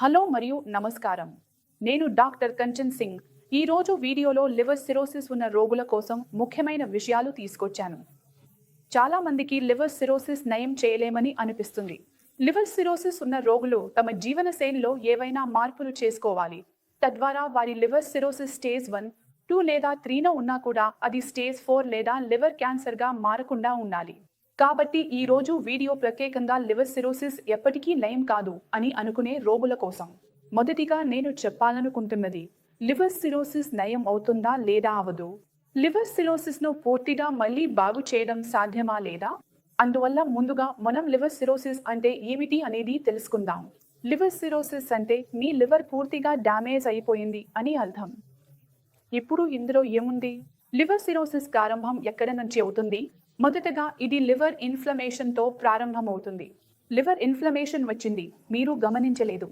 Hello మరియు నమస్కారం. నేను డాక్టర్ కంచన్ సింగ్. ఈ రోజు వీడియోలో లివర్ సిరోసిస్ ఉన్న రోగుల కోసం ముఖ్యమైన విషయాలు తీసుకొచ్చాను. చాలా మందికి లివర్ సిరోసిస్ నయం చేయలేమని అనిపిస్తుంది. లివర్ సిరోసిస్ ఉన్న రోగులు తమ జీవన శైలిలో ఏవైనా మార్పులు చేసుకోవాలి. తద్వారా వారి liver cirrhosis stage one two లేదా త్రీలో ఉన్నా కూడా అది స్టేజ్ ఫోర్ లేదా లివర్ క్యాన్సర్గా మారకుండా ఉండాలి. కాబట్టి ఈ రోజు వీడియో ప్రత్యేకంగా లివర్ సిరోసిస్ ఎప్పటికీ నయం కాదు అని అనుకునే రోగుల కోసం. మొదటిగా నేను చెప్పాలనుకుంటున్నది లివర్ సిరోసిస్ నయం అవుతుందా లేదా అవదు? లివర్ సిరోసిస్ను పూర్తిగా మళ్ళీ బాగు చేయడం సాధ్యమా లేదా? అందువల్ల ముందుగా మనం లివర్ సిరోసిస్ అంటే ఏమిటి అనేది తెలుసుకుందాం. లివర్ సిరోసిస్ అంటే మీ లివర్ పూర్తిగా డ్యామేజ్ అయిపోయింది అని అర్థం. ఇప్పుడు ఇందులో ఏముంది? లివర్ సిరోసిస్ ప్రారంభం ఎక్కడ నుంచి అవుతుంది? మొదటగా ఇది లివర్ ఇన్ఫ్లమేషన్తో ప్రారంభమవుతుంది. లివర్ ఇన్ఫ్లమేషన్ వచ్చింది మీరు గమనించలేదు.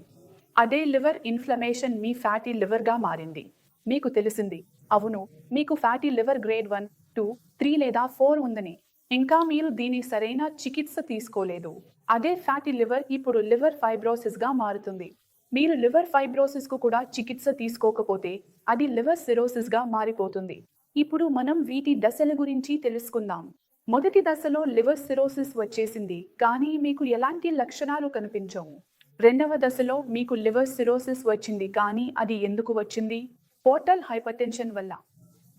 అదే లివర్ ఇన్ఫ్లమేషన్ మీ ఫ్యాటీ లివర్గా మారింది. మీకు తెలిసింది అవును మీకు fatty liver grade one two three లేదా ఫోర్ ఉందని. ఇంకా మీరు దీని సరైన చికిత్స తీసుకోలేదు. అదే ఫ్యాటీ లివర్ ఇప్పుడు లివర్ ఫైబ్రోసిస్గా మారుతుంది. మీరు లివర్ ఫైబ్రోసిస్కు కూడా చికిత్స తీసుకోకపోతే అది లివర్ సిరోసిస్గా మారిపోతుంది. ఇప్పుడు మనం వీటి దశల గురించి తెలుసుకుందాం. మొదటి దశలో లివర్ సిరోసిస్ వచ్చేసింది కానీ మీకు ఎలాంటి లక్షణాలు కనిపించవు. రెండవ దశలో మీకు లివర్ సిరోసిస్ వచ్చింది కానీ అది ఎందుకు వచ్చింది? పోర్టల్ హైపర్టెన్షన్ వల్ల.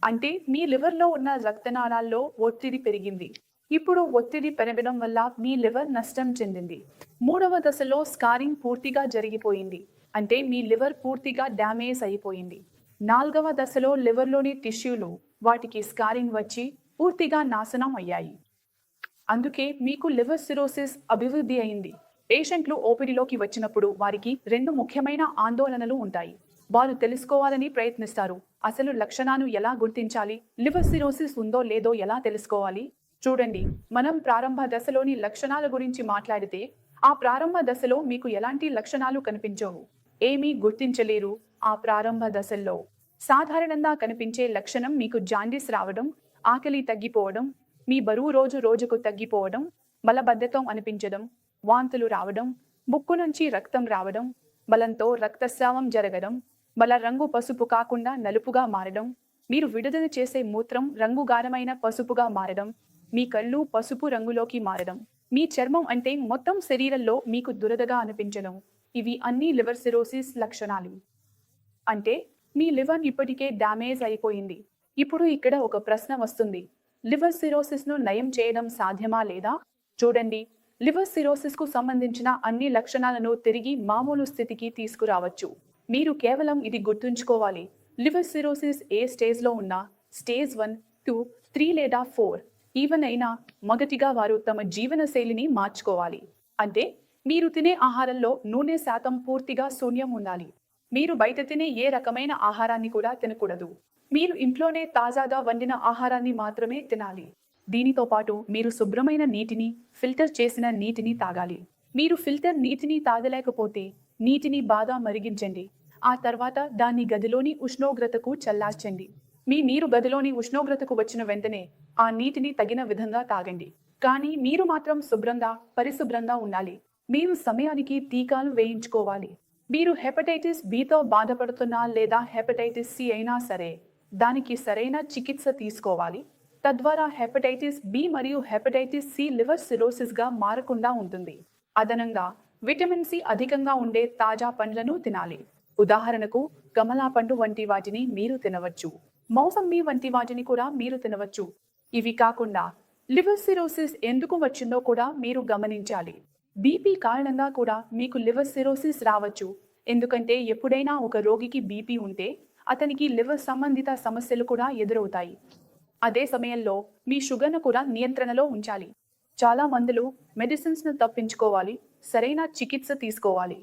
అంటే మీ లివర్లో ఉన్న రక్తనాళాల్లో ఒత్తిడి పెరిగింది. ఇప్పుడు ఒత్తిడి పెరగడం వల్ల మీ లివర్ నష్టం చెందింది. మూడవ దశలో స్కారింగ్ పూర్తిగా జరిగిపోయింది. అంటే మీ లివర్ పూర్తిగా డ్యామేజ్ అయిపోయింది. నాలుగవ దశలో లివర్లోని టిష్యూలు వాటికి స్కారింగ్ వచ్చి పూర్తిగా నాశనం అయ్యాయి. అందుకే మీకు లివర్ సిరోసిస్ అభివృద్ధి అయింది. పేషెంట్లు ఓపిడిలోకి వచ్చినప్పుడు వారికి రెండు ముఖ్యమైన ఆందోళనలు ఉంటాయి. వారు తెలుసుకోవాలని ప్రయత్నిస్తారు. అసలు లక్షణాలు ఎలా గుర్తించాలి? లివర్ సిరోసిస్ ఉందో లేదో ఎలా తెలుసుకోవాలి? చూడండి. మనం ప్రారంభ దశలోని లక్షణాల గురించి మాట్లాడితే ఆ ప్రారంభ దశలో మీకు ఎలాంటి లక్షణాలు కనిపించవు. ఏమీ గుర్తించలేరు. ఆ ప్రారంభ దశల్లో సాధారణంగా కనిపించే లక్షణం మీకు జాండీస్ రావడం ఆకలి తగ్గిపోవడం మీ బరువు రోజు రోజుకు తగ్గిపోవడం బలబద్ధకం అనిపించడం వాంతులు రావడం బుక్కు నుంచి రక్తం రావడం బలంతో రక్తస్రావం జరగడం బల రంగు పసుపు కాకుండా నలుపుగా మారడం మీరు విడుదల చేసే మూత్రం రంగుగారమైన పసుపుగా మారడం మీ కళ్ళు పసుపు రంగులోకి మారడం. మీ చర్మం అంటే మొత్తం శరీరంలో మీకు దురదగా అనిపించడం. ఇవి అన్ని లివర్ సిరోసిస్ లక్షణాలు. అంటే మీ లివర్ ఇప్పటికే డ్యామేజ్ అయిపోయింది. ఇప్పుడు ఇక్కడ ఒక ప్రశ్న వస్తుంది. లివర్ సిరోసిస్ను నయం చేయడం సాధ్యమా లేదా? చూడండి. లివర్ సిరోసిస్కు సంబంధించిన అన్ని లక్షణాలను తిరిగి మామూలు స్థితికి తీసుకురావచ్చు. మీరు కేవలం ఇది గుర్తుంచుకోవాలి. లివర్ సిరోసిస్ ఏ స్టేజ్లో ఉన్నా స్టేజ్ వన్ టూ త్రీ లేదా ఫోర్ ఈవెన్ అయినా మొదటిగా వారు తమ జీవన శైలిని మార్చుకోవాలి. అంటే మీరు తినే ఆహారంలో నూనె శాతం పూర్తిగా శూన్యం ఉండాలి. మీరు బయట తినే ఏ రకమైన ఆహారాన్ని కూడా తినకూడదు. మీరు ఇంట్లోనే తాజాగా వండిన ఆహారాన్ని మాత్రమే తినాలి. దీనితో పాటు మీరు శుభ్రమైన నీటిని ఫిల్టర్ చేసిన నీటిని తాగాలి. మీరు ఫిల్టర్ నీటిని తాగలేకపోతే నీటిని బాగా మరిగించండి. ఆ తర్వాత దాన్ని గదిలోని ఉష్ణోగ్రతకు చల్లార్చండి. మీ నీరు గదిలోని ఉష్ణోగ్రతకు వచ్చిన వెంటనే ఆ నీటిని తగిన విధంగా తాగండి. కానీ మీరు మాత్రం శుభ్రంగా పరిశుభ్రంగా ఉండాలి. మీరు సమయానికి టీకాలు వేయించుకోవాలి. మీరు హెపటైటిస్ బితో బాధపడుతున్నా లేదా హెపటైటిస్ సి అయినా సరే దానికి సరైన చికిత్స తీసుకోవాలి. తద్వారా హెపటైటిస్ బి మరియు హెపటైటిస్ సి లివర్ సిరోసిస్గా మారకుండా ఉంటుంది. అదనంగా విటమిన్ సి అధికంగా ఉండే తాజా పండ్లను తినాలి. ఉదాహరణకు కమలా పండు వంటి వాటిని మీరు తినవచ్చు. మౌసమ్మి వంటి వాటిని కూడా మీరు తినవచ్చు. ఇవి కాకుండా లివర్ సిరోసిస్ ఎందుకు వచ్చిందో కూడా మీరు గమనించాలి. బీపీ కారణంగా కూడా మీకు లివర్ సిరోసిస్ రావచ్చు. ఎందుకంటే ఎప్పుడైనా ఒక రోగికి బీపీ ఉంటే అతనికి లివర్ సంబంధిత సమస్యలు కూడా ఎదురవుతాయి. అదే సమయంలో మీ షుగర్ను కూడా నియంత్రణలో ఉంచాలి. చాలా మందులు మెడిసిన్స్ను తప్పించుకోవాలి. సరైన చికిత్స తీసుకోవాలి.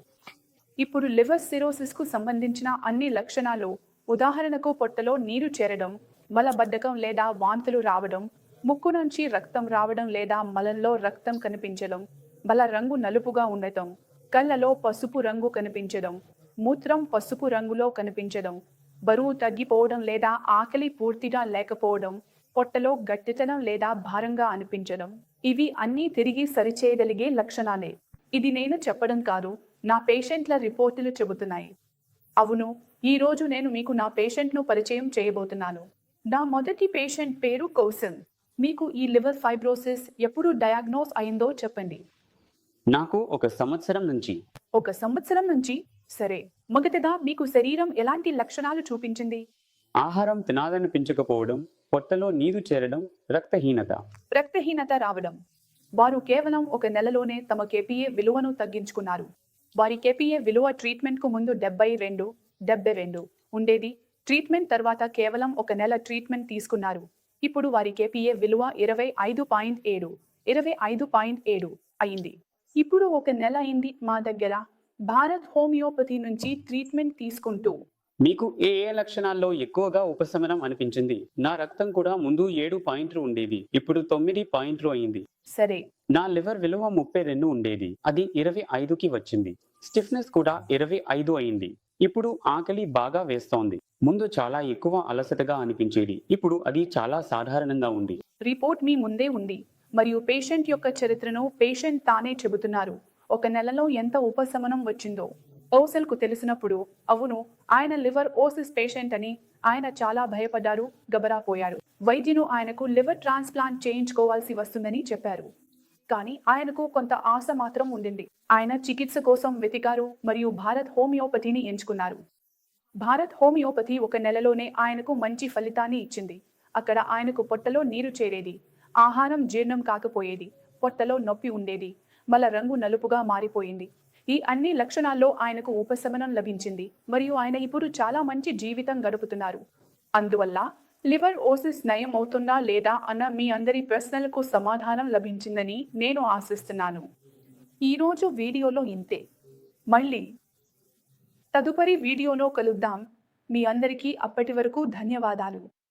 ఇప్పుడు లివర్ సిరోసిస్కు సంబంధించిన అన్ని లక్షణాలు ఉదాహరణకు పొట్టలో నీరు చేరడం మలబద్ధకం లేదా వాంతులు రావడం ముక్కు నుంచి రక్తం రావడం లేదా మలంలో రక్తం కనిపించడం బల రంగు నలుపుగా ఉండటం కళ్ళలో పసుపు రంగు కనిపించడం మూత్రం పసుపు రంగులో కనిపించడం బరువు తగ్గిపోవడం లేదా ఆకలి పూర్తిగా లేకపోవడం పొట్టలో గట్టితనం లేదా భారంగా అనిపించడం ఇవి అన్నీ తిరిగి సరిచేయగలిగే లక్షణాలే. ఇది నేను చెప్పడం కాదు నా పేషెంట్ల రిపోర్టులు చెబుతున్నాయి. అవును ఈ రోజు నేను మీకు నా పేషెంట్ను పరిచయం చేయబోతున్నాను. నా మొదటి పేషెంట్ పేరు కౌసల్ మీకు ఈ లివర్ ఫైబ్రోసిస్ ఎప్పుడు డయాగ్నోస్ అయిందో చెప్పండి. నాకు ఒక సంవత్సరం నుంచి ఒక సంవత్సరం నుంచి సరే మొదటగా మీకు శరీరం ఎలాంటి లక్షణాలు చూపించింది? ఆహారం తినాలనిపించకపోవడం పొట్టలో నీరు చేరడం రక్తహీనత. రక్తహీనత రావడం. వారు కేవలం ఒక నెలలోనే తమ కేపీఏ విలువను తగ్గించుకున్నారు. వారి కేపీఏ విలువ ట్రీట్మెంట్కు ముందు డెబ్బై రెండు డెబ్బై రెండు. ఉండేది. ట్రీట్మెంట్ తర్వాత కేవలం ఒక నెల ట్రీట్మెంట్ తీసుకున్నారు. ఇప్పుడు వారి కేపీఏ విలువ ఇరవై ఐదు పాయింట్ ఏడు ఇరవై ఐదు పాయింట్ ఏడు అయింది. ఇప్పుడు ఒక నెల అయింది మా దగ్గర. భారత్ హోమియోపతి నుంచి ట్రీట్మెంట్ తీసుకుంటూ. మీకు ఏ ఏ లక్షణాల్లో ఎక్కువగా ఉపశమనం అనిపించింది? నా రక్తం కూడా ముందు ఏడు పాయింట్లు ఉండేది ఇప్పుడు తొమ్మిది పాయింట్లు అయింది. సరే. నా లివర్ విలువ ముప్పై రెండు ఉండేది అది ఇరవై ఐదుకి వచ్చింది. స్టిఫ్నెస్ కూడా ఇరవై ఐదు అయింది ఇప్పుడు ఆకలి బాగా వేస్తోంది. ముందు చాలా ఎక్కువ అలసటగా అనిపించేది ఇప్పుడు అది చాలా సాధారణంగా ఉంది. రిపోర్ట్ మీ ముందే ఉంది. మరియు పేషెంట్ యొక్క చరిత్రను పేషెంట్ తానే చెబుతున్నారు. ఒక నెలలో ఎంత ఉపశమనం వచ్చిందో. ఓసెల్కు తెలిసినప్పుడు అవును ఆయన లివర్ ఓసిస్ పేషెంట్ అని ఆయన చాలా భయపడ్డారు గబరాపోయారు. వైద్యులు ఆయనకు లివర్ ట్రాన్స్ప్లాంట్ చేయించుకోవాల్సి వస్తుందని చెప్పారు. కానీ ఆయనకు కొంత ఆశ మాత్రం ఉండింది. ఆయన చికిత్స కోసం వెతికారు మరియు భారత్ హోమియోపతిని ఎంచుకున్నారు. భారత్ హోమియోపతి ఒక నెలలోనే ఆయనకు మంచి ఫలితాన్ని ఇచ్చింది. అక్కడ ఆయనకు పొట్టలో నీరు చేరేది. ఆహారం జీర్ణం కాకపోయేది. పొట్టలో నొప్పి ఉండేది. మల రంగు నలుపుగా మారిపోయింది. ఈ అన్ని లక్షణాల్లో ఆయనకు ఉపశమనం లభించింది. మరియు ఆయన ఇప్పుడు చాలా మంచి జీవితం గడుపుతున్నారు. అందువల్ల లివర్ ఓసిస్ నయం అవుతుందా లేదా అన్న మీ అందరి ప్రశ్నలకు సమాధానం లభించిందని నేను ఆశిస్తున్నాను. ఈరోజు వీడియోలో ఇంతే. మళ్ళీ తదుపరి వీడియోలో కలుద్దాం. మీ అందరికీ అప్పటి వరకు ధన్యవాదాలు.